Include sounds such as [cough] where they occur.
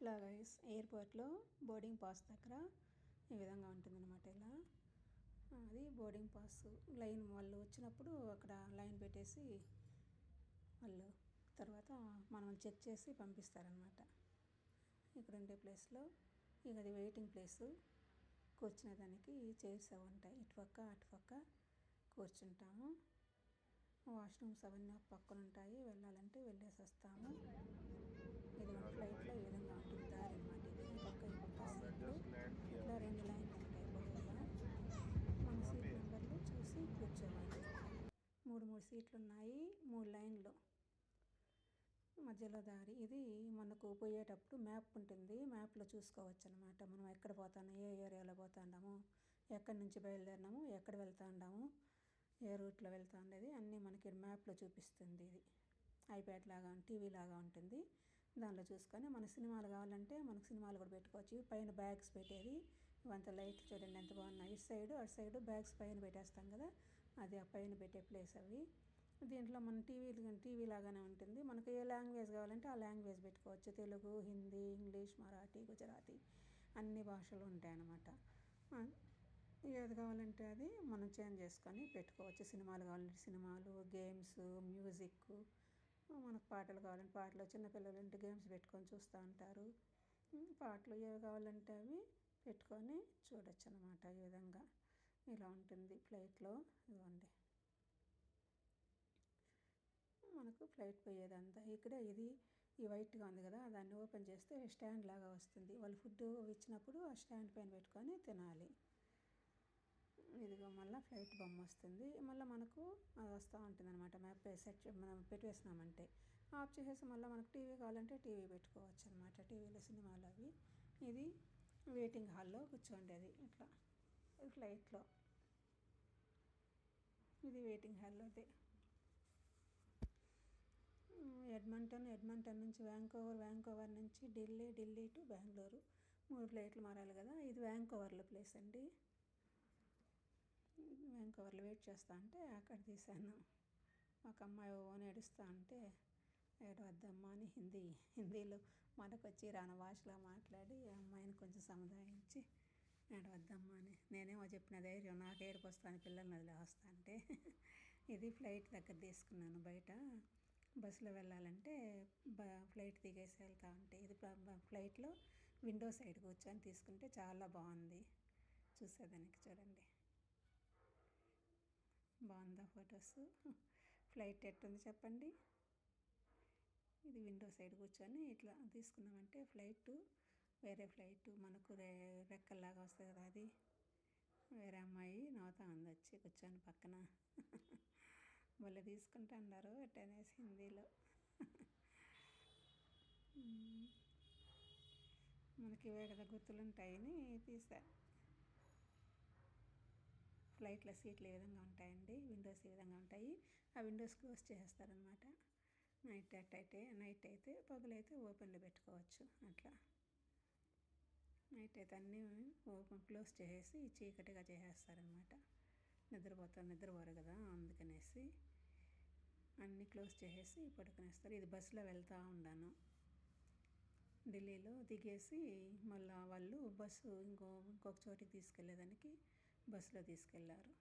ఇలాగ ఎయిర్పోర్ట్లో boarding pass దగ్గర ఈ విధంగా ఉంటుందన్నమాట ఇలా. అది బోర్డింగ్ పాస్ లైన్ వాళ్ళు వచ్చినప్పుడు అక్కడ లైన్ పెట్టేసి వాళ్ళు తర్వాత మనం చెక్ చేసి పంపిస్తారనమాట ఇక్కడ ఉండే ప్లేస్లో ఇక అది వెయిటింగ్ ప్లేసు కూర్చునే దానికి చైర్స్ అవి ఉంటాయి. ఇటుపక్క అటుపక్క కూర్చుంటాము. వాష్రూమ్స్ అవన్నీ పక్కన ఉంటాయి వెళ్ళాలంటే వెళ్ళేసి వస్తాము ఇది మన ఫ్లైట్లో ఈ విధంగా ఉంటుంది దారి అనమాట ఇది ఈ పక్క ఈ పక్క సీట్లు ఇట్లా రెండు లైన్లు ఉంటాయి పొడవుగా మన సీట్ నెంబర్లు చూసి కూర్చోవాలి మూడు మూడు సీట్లు ఉన్నాయి మూడు లైన్లు. మధ్యలో దారి. ఇది మనకు పోయేటప్పుడు మ్యాప్ ఉంటుంది. మ్యాప్లో చూసుకోవచ్చు అనమాట మనం ఎక్కడ పోతాము? ఏ ఏరియాలో పోతాండాము? ఎక్కడి నుంచి బయలుదేరినాము? ఎక్కడ వెళ్తా ఉన్నాము ఏ రూట్లో వెళ్తా ఉండేది అన్నీ మనకి మ్యాప్లో చూపిస్తుంది ఇది. ఐప్యాడ్ లాగా టీవీ లాగా ఉంటుంది. దానిలో చూసుకొని మన సినిమాలు కావాలంటే మనకు సినిమాలు కూడా పెట్టుకోవచ్చు. పైన బ్యాగ్స్ పెట్టేది. ఇవంతా లైట్లు చూడండి ఎంత బాగున్నాయి. ఇటు సైడ్ అటు సైడ్ బ్యాగ్స్ పైన పెట్టేస్తాం కదా. అది ఆ పైన పెట్టే ప్లేస్ అవి. దీంట్లో మన టీవీలు టీవీ లాగానే ఉంటుంది. మనకు ఏ లాంగ్వేజ్ కావాలంటే ఆ లాంగ్వేజ్ పెట్టుకోవచ్చు. తెలుగు హిందీ ఇంగ్లీష్ మరాఠీ గుజరాతీ అన్ని భాషలు ఉంటాయన్నమాట ఏది కావాలంటే అది మనం చేంజ్ చేసుకొని పెట్టుకోవచ్చు. సినిమాలు కావాలంటే సినిమాలు గేమ్స్ మ్యూజిక్ మనకు పాటలు కావాలంటే పాటలు చిన్నపిల్లలు అంటే గేమ్స్ పెట్టుకొని చూస్తూ ఉంటారు. పాటలు ఏవి కావాలంటే అవి పెట్టుకొని చూడొచ్చు అనమాట ఈ విధంగా. ఇలా ఉంటుంది ఫ్లైట్లో ఇదిగోండి మనకు ఫ్లైట్ పోయేదంతా. ఇక్కడ ఇది ఈ వైట్గా ఉంది కదా దాన్ని ఓపెన్ చేస్తే స్టాండ్ లాగా వస్తుంది. వాళ్ళు ఫుడ్ ఇచ్చినప్పుడు ఆ స్టాండ్ పైన పెట్టుకొని తినాలి. ఇదిగో మళ్ళీ ఫ్లైట్ బొమ్మ వస్తుంది. మళ్ళీ మనకు అది వస్తూ ఉంటుంది అనమాట మ్యాప్ సెట్ మనం పెట్టేసినామంటే. ఆఫ్ చేసేసి మళ్ళీ మనకు టీవీ కావాలంటే టీవీ పెట్టుకోవచ్చు అనమాట టీవీలో సినిమాలు అవి. ఇది వెయిటింగ్ హాల్లో కూర్చోండి అది ఇట్లా. ఫ్లైట్లో ఇది వెయిటింగ్ హాల్లోది ఎడ్మంటన్ ఎడ్మంటన్ నుంచి వ్యాంకోవర్ వ్యాంకోవర్ నుంచి ఢిల్లీ ఢిల్లీ టు బెంగళూరు. మూడు ఫ్లైట్లు మారాలి కదా. ఇది వ్యాంకోవర్లో ప్లేస్ అండి. వ్యాంకోవర్లో వెయిట్ చేస్తా అంటే అక్కడ తీశాను. ఒక అమ్మాయి ఓన్ ఏడుస్తా అంటే ఏడవద్దమ్మా అని హిందీ హిందీలో మనకు వచ్చి రాన భాషలో మాట్లాడి ఆ అమ్మాయిని కొంచెం సముదాయించి ఏడవద్దమ్మా అని. నేనేమో చెప్పిన ధైర్యం నాకు ఏడుపు వస్తాను పిల్లల్ని వదిలేస్తా అంటే [laughs] ఇది ఫ్లైట్ దగ్గర తీసుకున్నాను బయట. బస్సులో వెళ్ళాలంటే బ ఫ్లైట్ దిగేసి వెళ్తా ఉంటే ఇది ఫ్లైట్లో విండో సైడ్ కూర్చొని తీసుకుంటే చాలా బాగుంది. చూసేదానికి చూడండి. బాగుందా ఫొటోస్? ఫ్లైట్ ఎట్టుంది చెప్పండి? ఇది విండో సైడ్ కూర్చొని ఇట్లా తీసుకున్నామంటే ఫ్లైట్ వేరే ఫ్లైట్ మనకు రె రెక్కల్లాగా వస్తుంది కదా అది. వేరే అమ్మాయి నవ్వుతా ఉంది వచ్చి కూర్చొని పక్కన. [laughs] వాళ్ళు తీసుకుంటా అన్నారు అట్టనేసి హిందీలో. [laughs] మనకి ఇవే కదా గుర్తులు ఉంటాయని తీసా. ఫ్లైట్లో సీట్లు ఏ విధంగా ఉంటాయండి? విండోస్ ఏ విధంగా ఉంటాయి? ఆ విండోస్ క్లోజ్ చేసేస్తారనమాట నైట్ అయితే నైట్ అయితే పగులైతే ఓపెన్లో పెట్టుకోవచ్చు అట్లా. నైట్ అయితే అన్నీ ఓపెన్ క్లోజ్ చేసేసి చీకటిగా చేసేస్తారనమాట నిద్రపోతారు నిద్రపోరు కదా అందుకనేసి అన్నీ క్లోజ్ చేసేసి పడుకునేస్తారు. ఇది బస్సులో వెళ్తూ ఉన్నాను ఢిల్లీలో దిగేసి మళ్ళీ వాళ్ళు బస్సు ఇంకో ఇంకొక చోటికి తీసుకెళ్ళేదానికి బస్సులో తీసుకెళ్ళారు